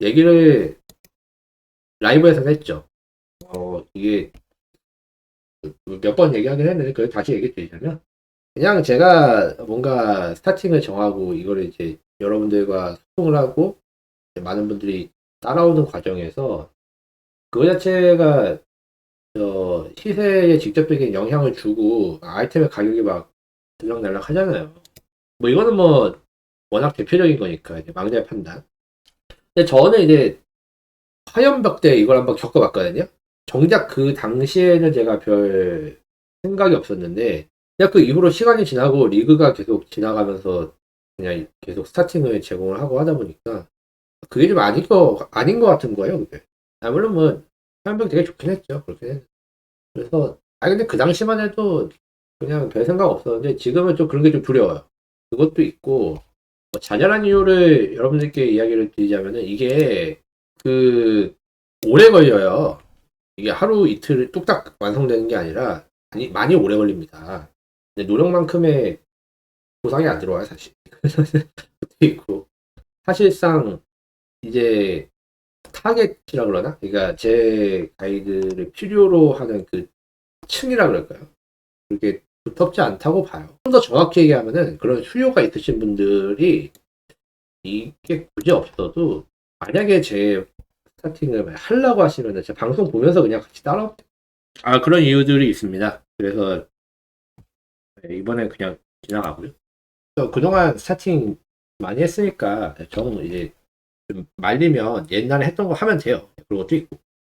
얘기를 라이브에서 했죠. 어, 이게 몇 번 얘기하긴 했는데 그걸 다시 얘기 드리자면 그냥 제가 뭔가 스타팅을 정하고 이거를 이제 여러분들과 소통을 하고 많은 분들이 따라오는 과정에서 그거 자체가 저 시세에 직접적인 영향을 주고 아이템의 가격이 막 들락날락 하잖아요. 뭐 이거는 뭐 워낙 대표적인 거니까 이제 망자의 판단. 근데 저는 이제 화염벽 때 이걸 한번 겪어봤거든요. 정작 그 당시에는 제가 별 생각이 없었는데 그냥 그 이후로 시간이 지나고 리그가 계속 지나가면서 그냥 계속 스타팅을 제공을 하고 하다 보니까 그게 좀 아닌 거 아닌 거 같은 거예요. 그게. 아, 물론 뭐 화염벽 되게 좋긴 했죠. 그렇긴 했. 그래서 아 근데 그 당시만 해도 그냥 별 생각 없었는데 지금은 좀 그런 게 좀 두려워요. 그것도 있고 뭐 잔연한 이유를 여러분들께 이야기를 드리자면은 이게 그 오래 걸려요. 이게 하루 이틀 뚝딱 완성되는 게 아니라 많이, 많이 오래 걸립니다. 근데 노력만큼의 보상이 안 들어와요, 사실. 있고 사실상 이제 타겟이라 그러나? 그러니까 제 가이드를 필요로 하는 그 층이라 그럴까요? 그렇게 두텁지 않다고 봐요. 좀 더 정확히 얘기하면은 그런 수요가 있으신 분들이 이게 굳이 없어도 만약에 제 스타팅을 하려고 하시면은 제 방송 보면서 그냥 같이 따라 아 그런 이유들이 있습니다. 그래서 네, 이번에 그냥 지나가고요. 저 그동안 스타팅 많이 했으니까 저는 이제 좀 말리면 옛날에 했던 거 하면 돼요. 그런 것도 있고